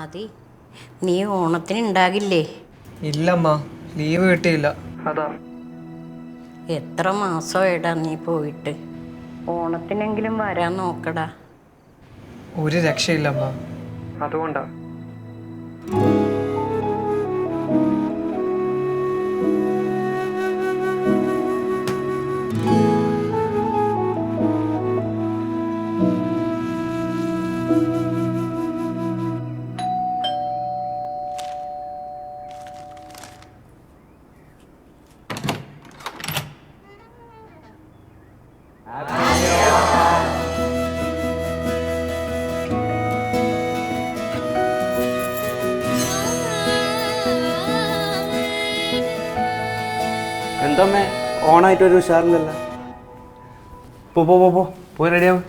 ആദി നീ ഓണത്തിന് ഉണ്ടാകില്ലേ ഇല്ലമ്മ ലീവ് കിട്ടിയില്ല. അതാ. എത്ര മാസമായിടാ നീ പോയിട്ട്? ഓണത്തിനെങ്കിലും വരാൻ നോക്കടാ. ഒരു രക്ഷയില്ലമ്മ. അതുകൊണ്ടാ. എന്തമ്മേ ഓണായിട്ടൊരു ഉഷാറില്ലല്ലോ പോ പോ പോ പോ പോയി റെഡിയാവും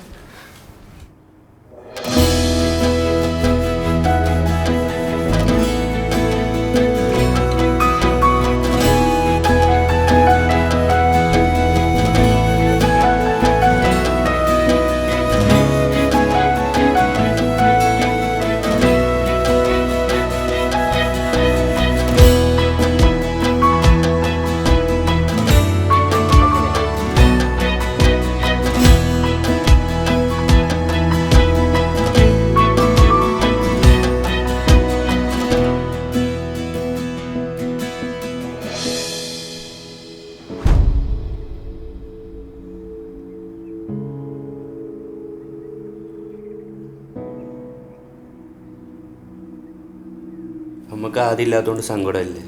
നമുക്ക് ആദ്യം ഇല്ലാത്തതുകൊണ്ട് സങ്കടമല്ലേ?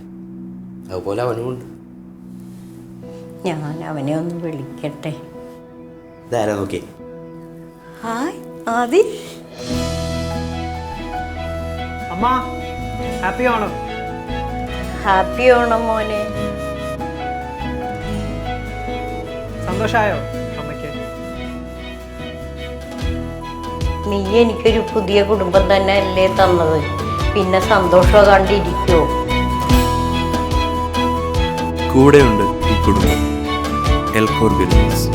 അതുപോലെ അവനുമുണ്ട് ഞാൻ അവനെ ഒന്ന് വിളിക്കട്ടെ. ഇതാരാ നോക്കി ഹായ് ആദി. അമ്മ ഹാപ്പി ഓണം ഹാപ്പി ഓണം മോനെ? സന്തോഷായോ അമ്മയ്ക്ക്? നീ എനിക്കൊരു പുതിയ കുടുംബം തന്നെ അല്ലേ തന്നത്? പിന്നെ സന്തോഷം കണ്ടിരിക്കോ? കൂടെയുണ്ട് ഈ കുടുംബം. എൽക്കോർ ബിൽഡേഴ്സ്